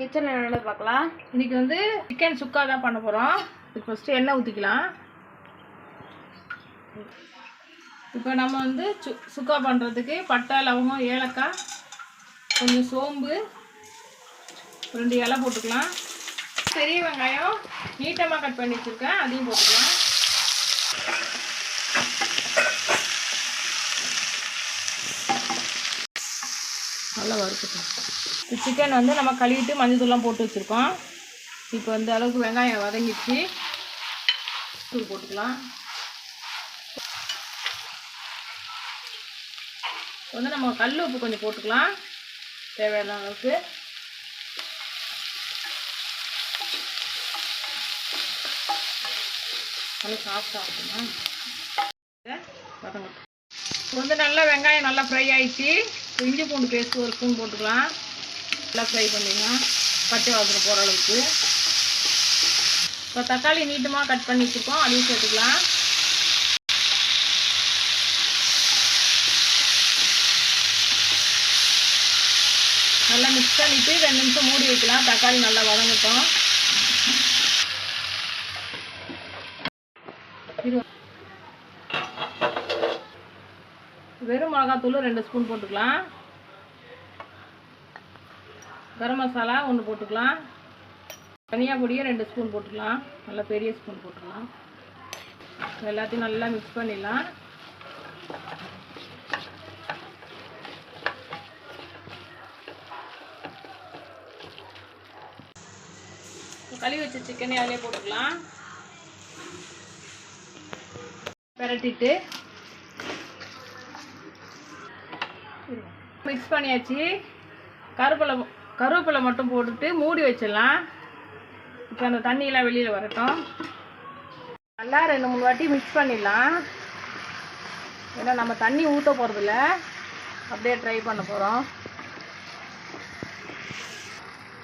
கிச்சனில் என்னென்ன பார்க்கலாம். இன்னைக்கு வந்து சிக்கன் சுக்கா தான் பண்ண போகிறோம் இதுக்கு ஃபஸ்ட்டு எண்ணெய் ஊற்றிக்கலாம் இப்போ நம்ம வந்து சு சுக்கா பண்ணுறதுக்கு பட்டை லவங்கம் ஏலக்காய் கொஞ்சம் சோம்பு ரெண்டு இலை போட்டுக்கலாம். பெரிய வெங்காயம் நீட்டமாக கட் பண்ணி வச்சுருக்கேன் அதையும் போட்டுக்கலாம். நல்லா வறுக்கட்டும் இப்போ சிக்கன் வந்து நம்ம கழுவிட்டு மஞ்சள் தூள்லாம் போட்டு வச்சுருக்கோம். இப்போ இந்த அளவுக்கு வெங்காயம் வதங்கிடுச்சு. தூள் போட்டுக்கலாம். இப்போ வந்து நம்ம கல் உப்பு கொஞ்சம் போட்டுக்கலாம். தேவையான அளவுக்கு. நல்லா சாஃப்டாக இருக்குமா வதங்கட்டும். இப்போ வந்து நல்லா வெங்காயம் நல்லா ஃப்ரை ஆயிடுச்சு. இஞ்சி பூண்டு பேஸ்ட்டு ஒரு ஸ்பூன் போட்டுக்கலாம். நல்லா ஃப்ரை பண்ணிடலாம். பச்சை வாசனை போகிற அளவுக்கு. இப்போ தக்காளி நீட்டமாக கட் பண்ணி வச்சுருக்கோம். அதையும் சேர்த்துக்கலாம். நல்லா மிக்ஸ் பண்ணிவிட்டு ரெண்டு நிமிஷம் மூடி வைக்கலாம். தக்காளி நல்லா வதங்கட்டும். வெறும் மிளகாத்தூள் ரெண்டு ஸ்பூன் போட்டுக்கலாம். கரம் மசாலா ஒன்று போட்டுக்கலாம். தனியா பொடியை ரெண்டு ஸ்பூன் போட்டுக்கலாம். நல்லா பெரிய ஸ்பூன் போட்டுக்கலாம். எல்லாத்தையும் நல்லா மிக்ஸ் பண்ணிடலாம். கழுவி வச்ச சிக்கனே அதிலே போட்டுக்கலாம். பிரட்டிட்டு மிக்ஸ் பண்ணியாச்சு. கருவேப்பிலை கருவேப்பிலை மட்டும் போட்டுட்டு மூடி வச்சிடலாம். இப்போ அந்த தண்ணியெலாம் வெளியில் வரட்டும். நல்லா ரெண்டு மூணு வாட்டி மிக்ஸ் பண்ணிடலாம். ஏன்னா நம்ம தண்ணி ஊற்ற போகிறதில்ல அப்படியே ட்ரை பண்ண போகிறோம்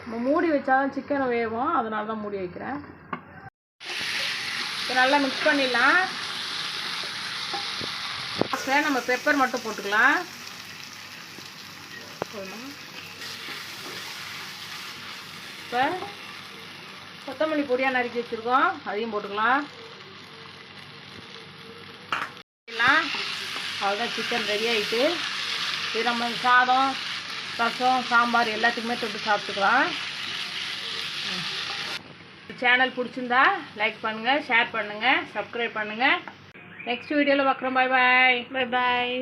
நம்ம மூடி வச்சாலும் சிக்கனை வேகும் அதனால தான் மூடி வைக்கிறேன். இப்போ நல்லா மிக்ஸ் பண்ணிடலாம். நம்ம பெப்பர் மட்டும் போட்டுக்கலாம். போதுமா? இப்போ கொத்தமல்லி பொடியாக நறுக்கி வச்சுருக்கோம். அதையும் போட்டுக்கலாம். எல்லாம் அவ்வளோதான் சிக்கன் ரெடி ஆகிட்டு இது நம்ம சாதம் ரசம் சாம்பார் எல்லாத்துக்குமே தொட்டு சாப்பிட்டுக்கலாம். சேனல் பிடிச்சிருந்தா லைக் பண்ணுங்கள் ஷேர் பண்ணுங்கள் சப்ஸ்கிரைப் பண்ணுங்கள் நெக்ஸ்ட் வீடியோவில் பார்க்குறோம். பாய் பாய் பை பாய்